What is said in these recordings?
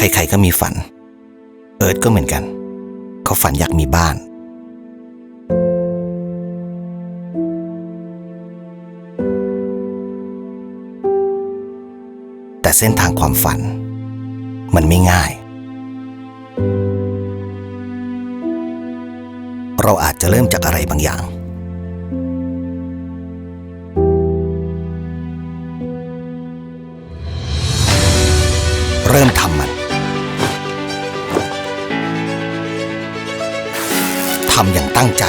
ใครๆก็มีฝัน เอิร์ธก็เหมือนกัน เขาฝันอยากมีบ้าน แต่เส้นทางความฝัน มันไม่ง่าย เราอาจจะเริ่มจากอะไรบางอย่างเริ่มทำมันำอย่างตั้งใจ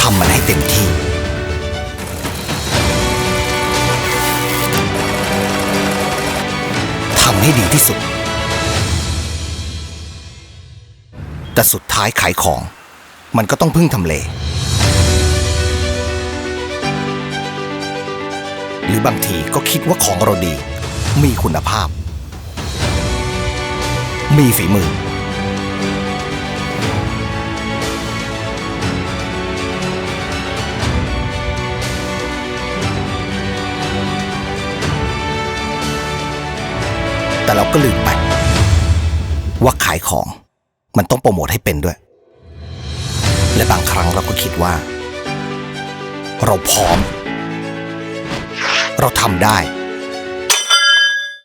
ทำมันให้เต็มที่ ทำให้ดีที่สุด แต่สุดท้ายขายของ มันก็ต้องพึ่งทำเล หรือบางทีก็คิดว่าของเราดี มีคุณภาพ มีฝีมือ แต่เราก็ลืมไป ว่าขายของมันต้องโปรโมทให้เป็นด้วย และบางครั้งเราก็คิดว่า เราพร้อม เราทำได้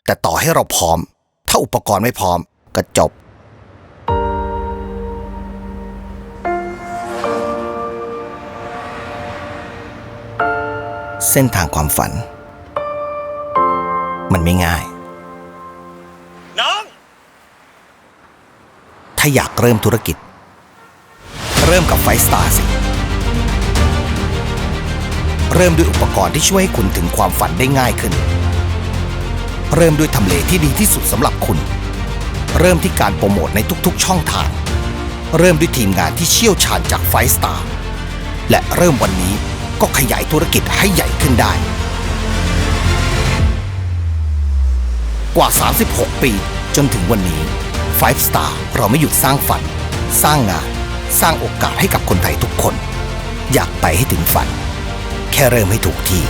แต่ต่อให้เราพร้อม ถ้าอุปกรณ์ไม่พร้อม ก็จบเส้นทางความฝัน มันไม่ง่าย น้อง ถ้าอยากเริ่มธุรกิจ เริ่มกับไฟสตาร์สิ เริ่มด้วยอุปกรณ์ที่ช่วยให้คุณถึงความฝันได้ง่ายขึ้น เริ่มด้วยทำเลที่ดีที่สุดสำหรับคุณ เริ่มที่การโปรโมทในทุกๆ ช่องทาง เริ่มด้วยทีมงานที่เชี่ยวชาญจากไฟสตาร์และเริ่มวันนี้ก็ขยายธุรกิจให้ใหญ่ขึ้นได้ กว่า 36 ปีจนถึงวันนี้ Five Star เราไม่หยุดสร้างฝัน สร้างงาน สร้างโอกาสให้กับคนไทยทุกคน อยากไปให้ถึงฝัน แค่เริ่มให้ถูกที่